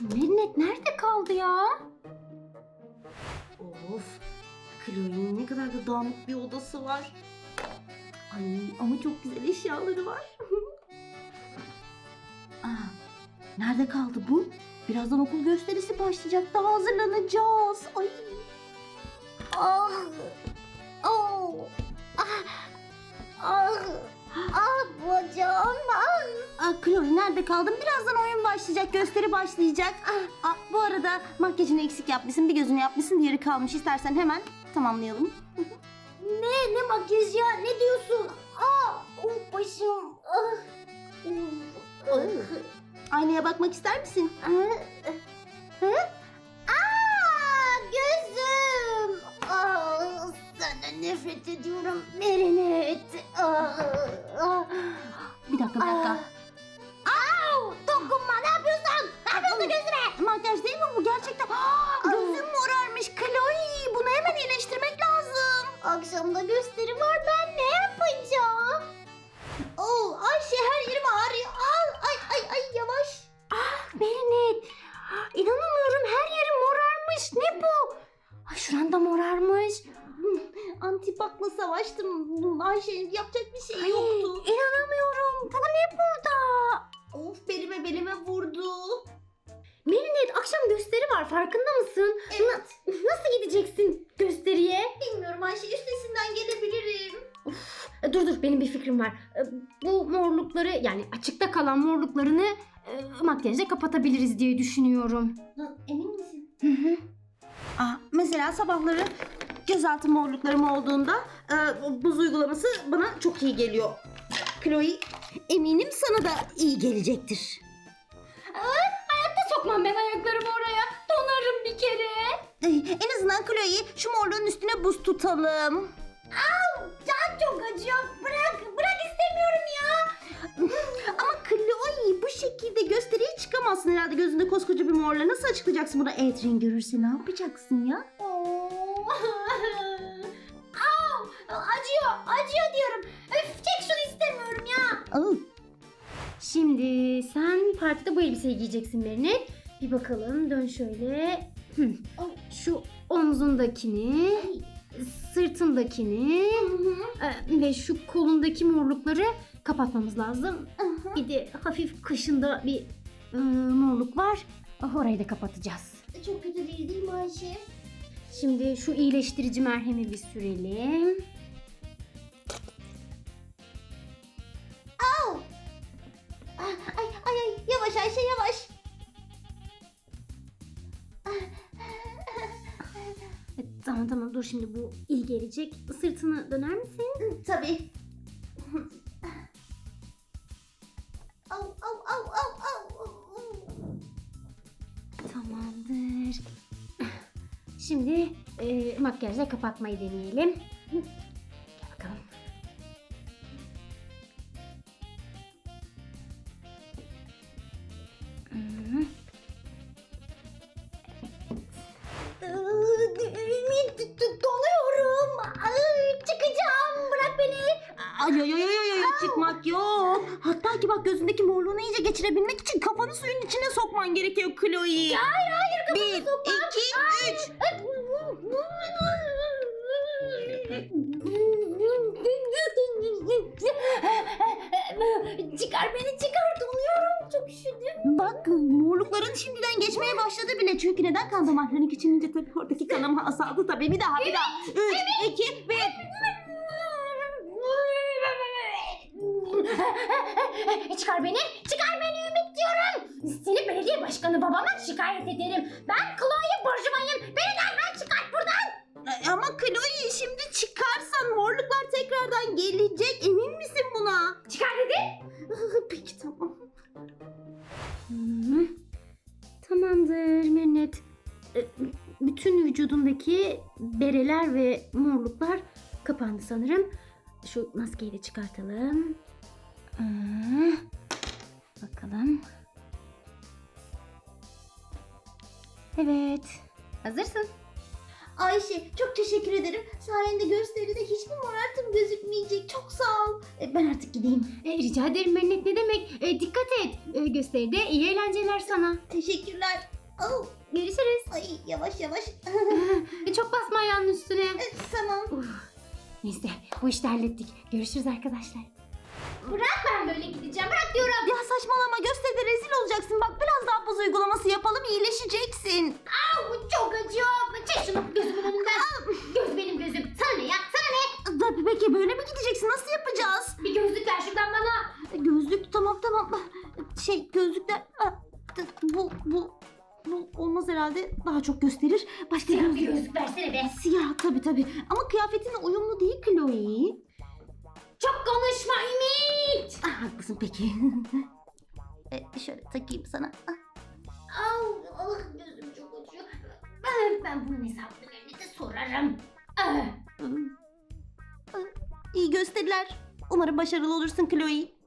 Minnet nerede kaldı ya? Of. Chloe'nin ne kadar da dağınık bir odası var. Ay ama çok güzel eşyaları var. Aa, ah, nerede kaldı bu? Birazdan okul gösterisi başlayacak. Daha hazırlanacağız. Ay. Ah. Oh. Ah. Ah. Ah. Aa, Chloe nerede kaldın? Birazdan oyun başlayacak, gösteri başlayacak. Aa, bu arada makyajını eksik yapmışsın, bir gözünü yapmışsın, diğeri kalmış. İstersen hemen tamamlayalım. Ne ne makyaj ya ne diyorsun? Ah. Oh başım. Ah. Ah. Aynaya bakmak ister misin? Hı? Aa, gözüm. Aa, senden nefret ediyorum Merinet. Aa, aa. Bir dakika, bir dakika. Makyaj değil mi bu? Gerçekten. Aa, gözüm morarmış. Chloe, bunu hemen iyileştirmek lazım. Akşamda gösteri var ben ne yapacağım? Oo, Ayşe her yerim ağrıyor. Al, ay, ay, ay yavaş. Merinet. İnanamıyorum her yerim morarmış. Ne bu? Ay şuran da morarmış. Antibakla savaştım. Ayşe yapacak bir şey Ay, yoktu. İnanamıyorum. Bu ne burada? Of belime belime vurdu. Farkında mısın? Evet. Nasıl gideceksin gösteriye? Bilmiyorum Ayşe üstesinden gelebilirim. E, Dur dur benim bir fikrim var. E, Bu morlukları yani açıkta kalan morluklarını e, makyajla kapatabiliriz diye düşünüyorum. Emin misin? Hı hı. Aa, mesela sabahları gözaltı morluklarım olduğunda e, buz uygulaması bana çok iyi geliyor. Chloe eminim sana da iyi gelecektir. Hayatta sokmam ben ayaklarımı oraya. Bir kere. En azından Chloe şu morluğun üstüne buz tutalım. Can çok acıyor. Bırak, bırak istemiyorum ya. Ama Chloe bu şekilde gösteriye çıkamazsın herhalde gözünde koskoca bir morla. Nasıl açıklayacaksın bunu Adrian görürse ne yapacaksın ya? Oo. Au, acıyor, acıyor diyorum. Öf, çek şunu istemiyorum ya. Aa, Şimdi sen partide bu elbiseyi giyeceksin Merinet. Bir bakalım dön şöyle. Hı. Şu omzundakini, sırtındakini e, ve şu kolundaki morlukları kapatmamız lazım. Bir de hafif kışında bir e, morluk var. Orayı da kapatacağız. Çok kötü değil değil mi Ayşe? Şimdi şu iyileştirici merhemi bir sürelim. Ay ay ay yavaş Ayşe yavaş. Tamam tamam dur şimdi bu iyi gelecek. Sırtını döner misin? Tabii. Au au au au au. Tamamdır. Şimdi e, makyajla kapatmayı deneyelim. Gel bakalım. Ay ay ay ay ay çıkmak yok. Hatta ki bak gözündeki morluğunu iyice geçirebilmek için kafanı suyun içine sokman gerekiyor Chloe. Hayır hayır kafanı Bir, iki, üç. çıkar beni çıkar donuyorum çok üşüdüm. Bak morlukların şimdiden geçmeye başladı bile. Çünkü neden kan damarlarını geçirince tabii oradaki kanama azaldı tabii. Bir daha bir daha. Üç, iki, bir. çıkar beni, çıkar beni Ümit diyorum. Seni belediye başkanı babama şikayet ederim. Ben Chloe Burjumay'ım. Beni derhal çıkart buradan. Ay, Ama Chloe şimdi çıkarsan morluklar tekrardan gelecek. Emin misin buna? Çıkar dedim. Peki tamam. Hı. Tamamdır Minnet. E, Bütün vücudundaki bereler ve morluklar kapandı sanırım. Şu maskeyi de çıkartalım. Hı. Bakalım. Evet. Hazırsın. Ayşe çok teşekkür ederim. Sayende gösteride hiçbir morartım gözükmeyecek. Çok sağ ol. E, ben artık gideyim. E, rica ederim Minnet ne demek. E, dikkat et. E, gösteride iyi eğlenceler sana. Teşekkürler. Oh, Görüşürüz. ay yavaş yavaş. E, Çok basma ayağının üstüne. tamam. Uf. Neyse bu işi hallettik. Görüşürüz arkadaşlar. Bırak ben böyle gideceğim. Bırak diyorum. Ya saçmalama gösteride rezil olacaksın. Bak biraz daha buz uygulaması yapalım iyileşeceksin. Aa, bu çok acıyor. Çek şunu gözümün önünden. Göz benim gözüm. Sana ne ya? Sana ne? Tabii peki böyle mi gideceksin? Nasıl yapacağız? Bir gözlük ver şuradan bana. Gözlük tamam tamam. Şey gözlükler ah, bu bu bu olmaz herhalde. Daha çok gösterir. Başka Siyah bir gözlük. versene be. Siyah tabii tabii. Ama kıyafetinle uyumlu değil Chloe. Çok. Ah, haklısın peki. e, şöyle takayım sana. Ah, Au, ah, gözüm çok acıyor. Ah, Ben bunun hesabını Mehmet'e sorarım. Ah. Ah, İyi gösteriler. Umarım başarılı olursun Chloe.